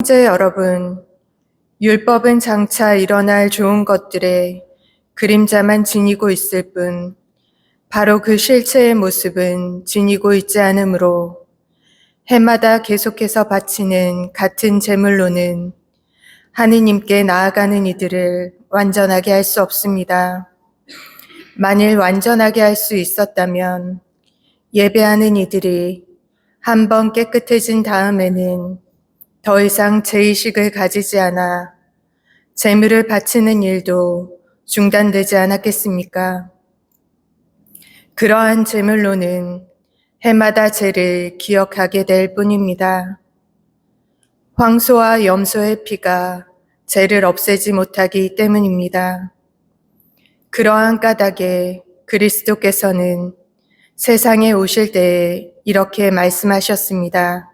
형제 여러분, 율법은 장차 일어날 좋은 것들의 그림자만 지니고 있을 뿐, 바로 그 실체의 모습은 지니고 있지 않으므로 해마다 계속해서 바치는 같은 제물로는 하느님께 나아가는 이들을 완전하게 할 수 없습니다. 만일 완전하게 할 수 있었다면 예배하는 이들이 한번 깨끗해진 다음에는 더 이상 죄의식을 가지지 않아 재물을 바치는 일도 중단되지 않았겠습니까? 그러한 제물로는 해마다 죄를 기억하게 될 뿐입니다. 황소와 염소의 피가 죄를 없애지 못하기 때문입니다. 그러한 까닭에 그리스도께서는 세상에 오실 때에 이렇게 말씀하셨습니다.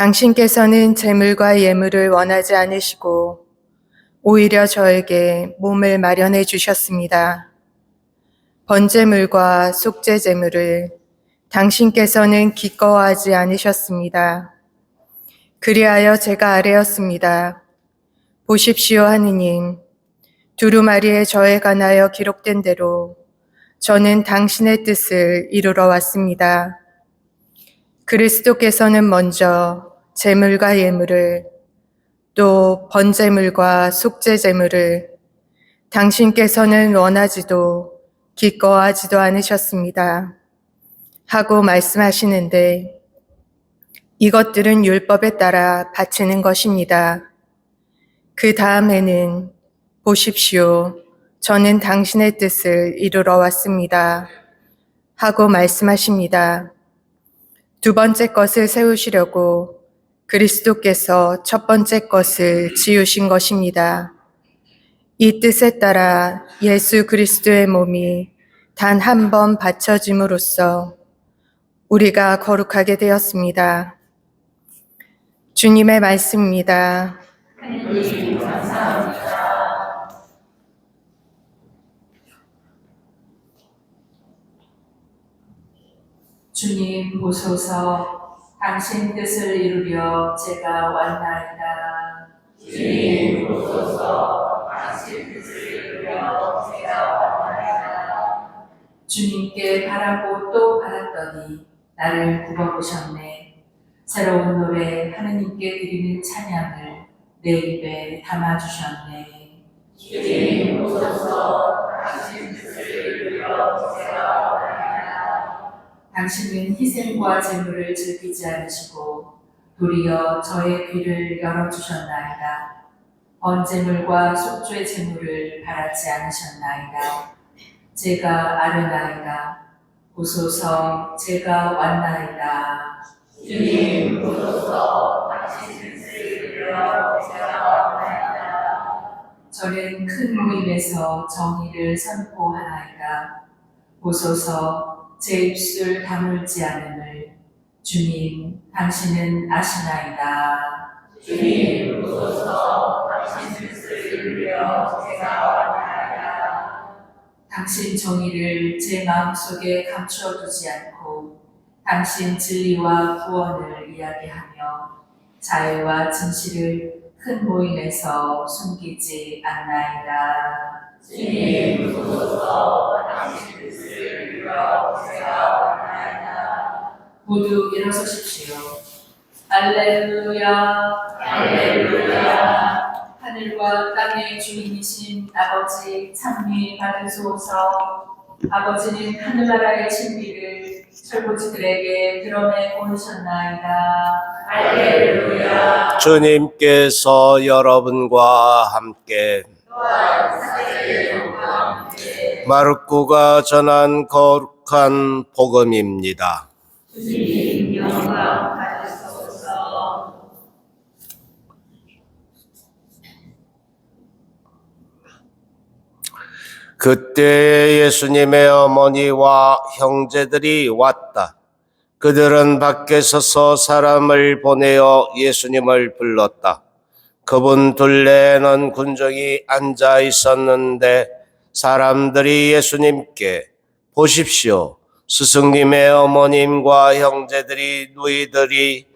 당신께서는 재물과 예물을 원하지 않으시고 오히려 저에게 몸을 마련해 주셨습니다. 번제물과 속죄제물을 당신께서는 기꺼워하지 않으셨습니다. 그리하여 제가 아뢰었습니다. 보십시오, 하느님. 두루마리에 저에 관하여 기록된 대로 저는 당신의 뜻을 이루러 왔습니다. 그리스도께서는 먼저 제물과 예물을 또 번제물과 속죄제물을 당신께서는 원하지도 기꺼워하지도 않으셨습니다. 하고 말씀하시는데 이것들은 율법에 따라 바치는 것입니다. 그 다음에는 보십시오. 저는 당신의 뜻을 이루러 왔습니다. 하고 말씀하십니다. 두 번째 것을 세우시려고 그리스도께서 첫 번째 것을 지으신 것입니다. 이 뜻에 따라 예수 그리스도의 몸이 단 한 번 바쳐짐으로써 우리가 거룩하게 되었습니다. 주님의 말씀입니다. 주님 보소서 당신 뜻을 이루려 제가 왔나이다. 주님 보소서 당신 뜻을 이루려 제가 왔나이다. 주님께 바라고 또 바랐더니 나를 굽어보셨네. 새로운 노래 하느님께 드리는 찬양을 내 입에 담아주셨네. 주님 보소서 당신은 희생과 제물을 즐기지 않으시고 도리어 저의 귀를 열어주셨나이다. 번제물과 속죄 제물을 바라지 않으셨나이다. 제가 아뢰나이다. 보소서 제가 왔나이다. 주님 보소서 당신 뜻을 이루려 제가 왔나이다. 저는 큰 모임에서 정의를 선포하나이다. 보소서 제 입술 다물지 않음을 주님 당신은 아시나이다. 주님 보소서 당신 뜻을 이루려 제가 왔나이다. 당신 정의를 제 마음속에 감추어두지 않고 당신 진리와 구원을 이야기하며 자유와 진실을 큰 모임에서 숨기지 않나이다. 주님 보소서 당신 뜻을 이루려 제가 왔나이다. 모두 일어서십시오. 할렐루야. 할렐루야. 하늘과 땅의 주인이신 아버지 찬미 받으소서. 아버지는 하늘나라의 진리를 철부지들에게 드러내 보내셨나이다. 할렐루야. 주님께서 여러분과 함께 마르코가 전한 거룩한 복음입니다. 그때 예수님의 어머니와 형제들이 왔다. 그들은 밖에 서서 사람을 보내어 예수님을 불렀다. 그분 둘레에는 군정이 앉아 있었는데 사람들이 예수님께 보십시오. 스승님의 어머님과 형제들이 누이들이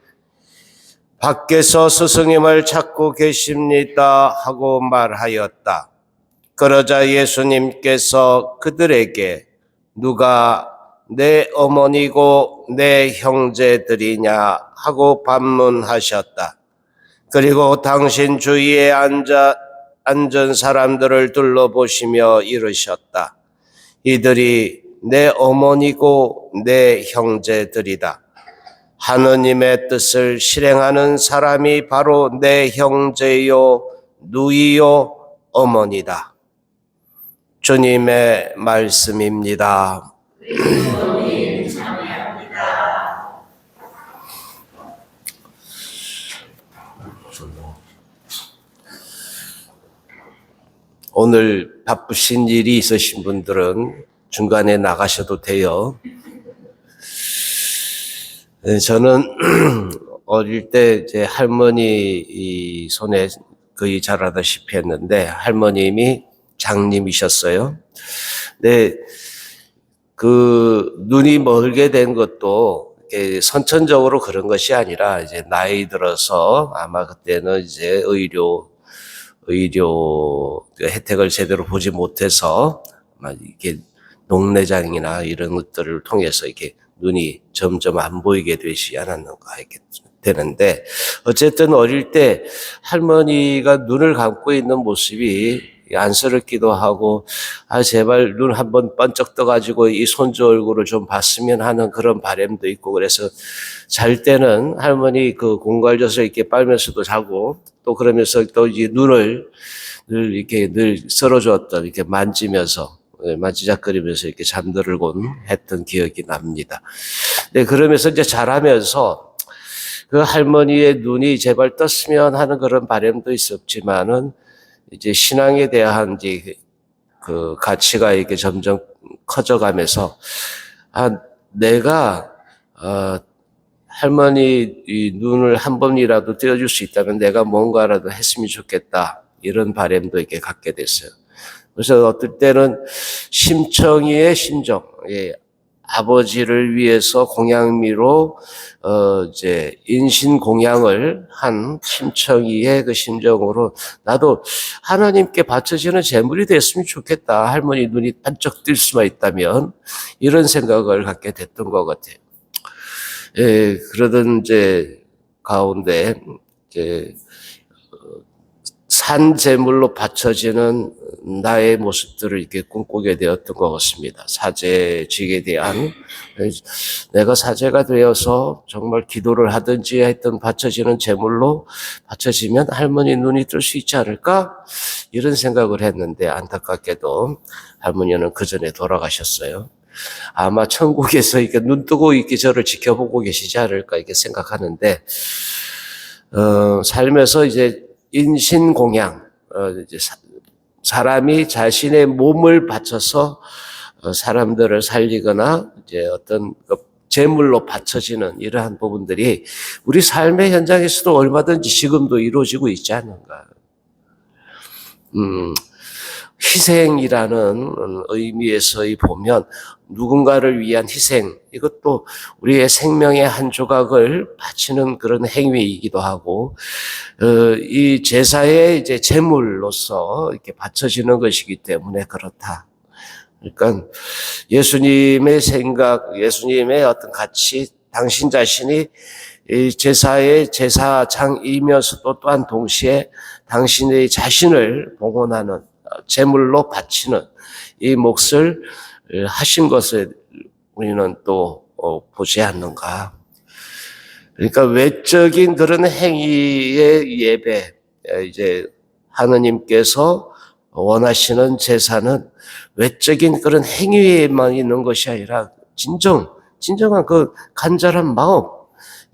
밖에서 스승님을 찾고 계십니다 하고 말하였다. 그러자 예수님께서 그들에게 누가 내 어머니고 내 형제들이냐 하고 반문하셨다. 그리고 당신 주위에 앉아 앉은 사람들을 둘러보시며 이르셨다. 이들이 내 어머니고 내 형제들이다. 하느님의 뜻을 실행하는 사람이 바로 내 형제요, 누이요, 어머니다. 주님의 말씀입니다. 그리스도님 찬양합니다. 오늘 바쁘신 일이 있으신 분들은 중간에 나가셔도 돼요. 네, 저는 어릴 때 이제 할머니 이 손에 거의 자라다시피 했는데 할머님이 장님이셨어요. 네, 그 눈이 멀게 된 것도 선천적으로 그런 것이 아니라 이제 나이 들어서 아마 그때는 이제 의료 의료 혜택을 제대로 보지 못해서 아마 이게 녹내장이나 이런 것들을 통해서 이렇게 눈이 점점 안 보이게 되지 않았는가 이렇게 되는데 어쨌든 어릴 때 할머니가 눈을 감고 있는 모습이 안쓰럽기도 하고 아 제발 눈 한 번 번쩍 떠가지고 이 손주 얼굴을 좀 봤으면 하는 그런 바람도 있고 그래서 잘 때는 할머니 그 공갈져서 이렇게 빨면서도 자고 또 그러면서 또 이제 눈을 늘 이렇게 늘 쓸어주었던 이렇게 만지면서 예, 만지작거리면서 이렇게 잠들곤 했던 기억이 납니다. 네, 그러면서 이제 자라면서 그 할머니의 눈이 제발 떴으면 하는 그런 바람도 있었지만은 이제 신앙에 대한 이제 그 가치가 이렇게 점점 커져가면서 아 내가 어 할머니 이 눈을 한 번이라도 띄워줄 수 있다면 내가 뭔가라도 했으면 좋겠다 이런 바람도 이렇게 갖게 됐어요. 그래서 어떨 때는 심청이의 심정, 예, 아버지를 위해서 공양미로 어 이제 인신 공양을 한 심청이의 그 심정으로 나도 하나님께 바쳐지는 제물이 됐으면 좋겠다. 할머니 눈이 반짝 뜰 수만 있다면 이런 생각을 갖게 됐던 것 같아요. 예, 그러던 이제 가운데 이제 어, 산 제물로 바쳐지는 나의 모습들을 이렇게 꿈꾸게 되었던 것 같습니다. 사제직에 대한 내가 사제가 되어서 정말 기도를 하든지 했던 바쳐지는 제물로 바쳐지면 할머니 눈이 뜰 수 있지 않을까 이런 생각을 했는데 안타깝게도 할머니는 그 전에 돌아가셨어요. 아마 천국에서 이렇게 눈 뜨고 이렇게 저를 지켜보고 계시지 않을까 이렇게 생각하는데 어, 삶에서 이제 인신공양, 어, 사람이 자신의 몸을 바쳐서 어, 사람들을 살리거나 이제 어떤 그 재물로 바쳐지는 이러한 부분들이 우리 삶의 현장에서도 얼마든지 지금도 이루어지고 있지 않는가. 음, 희생이라는 의미에서 보면 누군가를 위한 희생, 이것도 우리의 생명의 한 조각을 바치는 그런 행위이기도 하고, 어, 이 제사의 이제 제물로서 이렇게 바쳐지는 것이기 때문에 그렇다. 그러니까 예수님의 생각, 예수님의 어떤 가치, 당신 자신이 이 제사의 제사장이면서도 또한 동시에 당신의 자신을 봉헌하는 제물로 바치는 이 몫을 하신 것을 우리는 또 어, 보지 않는가. 그러니까 외적인 그런 행위의 예배, 이제 하느님께서 원하시는 제사는 외적인 그런 행위에만 있는 것이 아니라 진정, 진정한 그 간절한 마음,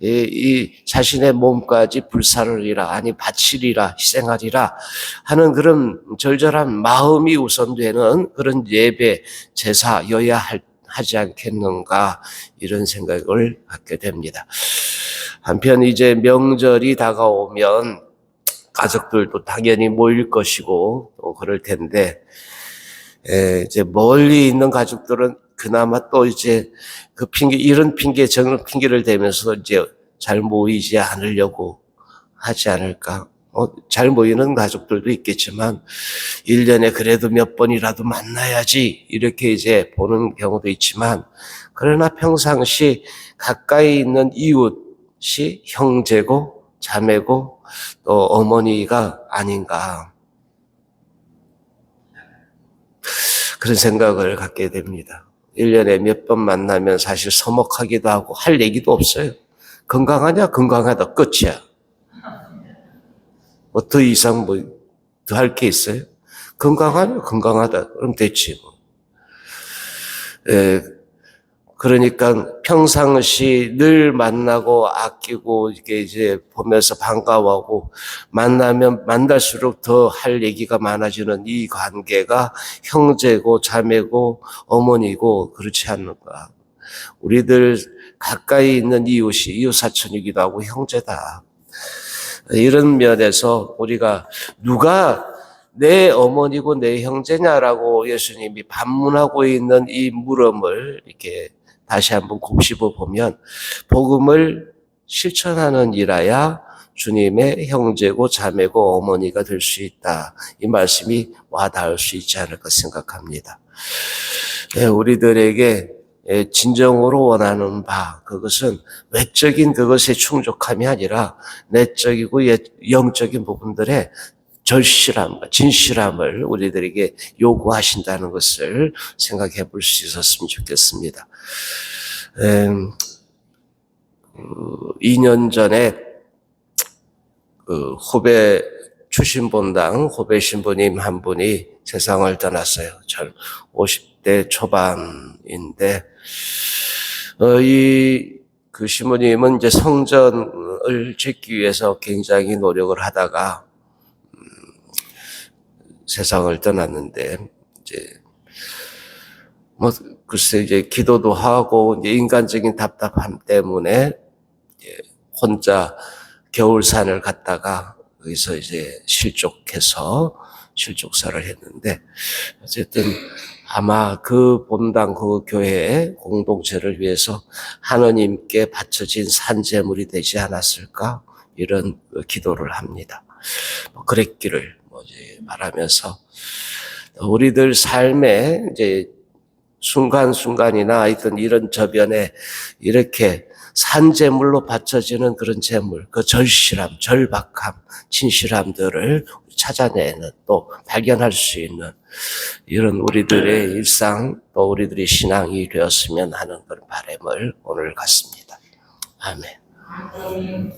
이, 이 자신의 몸까지 불사르리라, 아니 바치리라, 희생하리라 하는 그런 절절한 마음이 우선되는 그런 예배, 제사여야 할, 하지 않겠는가 이런 생각을 갖게 됩니다. 한편 이제 명절이 다가오면 가족들도 당연히 모일 것이고 또 그럴 텐데 에, 이제 멀리 있는 가족들은 그나마 또 이제 그 핑계 이런 핑계 저런 핑계를 대면서 이제 잘 모이지 않으려고 하지 않을까. 어, 잘 모이는 가족들도 있겠지만, 1년에 그래도 몇 번이라도 만나야지, 이렇게 이제 보는 경우도 있지만, 그러나 평상시 가까이 있는 이웃이 형제고, 자매고, 또 어머니가 아닌가. 그런 생각을 갖게 됩니다. 1년에 몇 번 만나면 사실 서먹하기도 하고 할 얘기도 없어요. 건강하냐? 건강하다. 끝이야. 뭐 더 이상 뭐 더 할 게 있어요? 건강하냐? 건강하다. 그럼 됐지 뭐. 예, 그러니까 평상시 늘 만나고 아끼고 이게 이제 보면서 반가워하고 만나면 만날수록 더 할 얘기가 많아지는 이 관계가 형제고 자매고 어머니고 그렇지 않는가. 우리들 가까이 있는 이웃이 이웃 사촌이기도 하고 형제다. 이런 면에서 우리가 누가 내 어머니고 내 형제냐라고 예수님이 반문하고 있는 이 물음을 이렇게 다시 한번 곱씹어 보면 복음을 실천하는 일하야 주님의 형제고 자매고 어머니가 될 수 있다. 이 말씀이 와 닿을 수 있지 않을까 생각합니다. 예, 우리들에게 예, 진정으로 원하는 바, 그것은 외적인 그것에 충족함이 아니라 내적이고 예- 영적인 부분들의 절실함, 진실함을 우리들에게 요구하신다는 것을 생각해 볼 수 있었으면 좋겠습니다. 음, 2년 전에 그 후배 추신본당 후배 신부님 한 분이 세상을 떠났어요. 전 50대 초반인데 어, 이그 신부님은 이제 성전을 짓기 위해서 굉장히 노력을 하다가 음, 세상을 떠났는데 이제 뭐 글쎄 이제 기도도 하고 이제 인간적인 답답함 때문에 이제 혼자 겨울산을 갔다가 거기서 이제 실족해서 실족사를 했는데 어쨌든 아마 그 본당 그 교회 공동체를 위해서 하나님께 바쳐진 산재물이 되지 않았을까 이런 그 기도를 합니다. 뭐 그랬기를 뭐 이제 말하면서 우리들 삶에 이제 순간순간이나 하여튼 이런 저변에 이렇게 산재물로 바쳐지는 그런 재물, 그 절실함, 절박함, 진실함들을 찾아내는 또 발견할 수 있는 이런 우리들의 일상 또 우리들의 신앙이 되었으면 하는 그런 바람을 오늘 갖습니다. 아멘.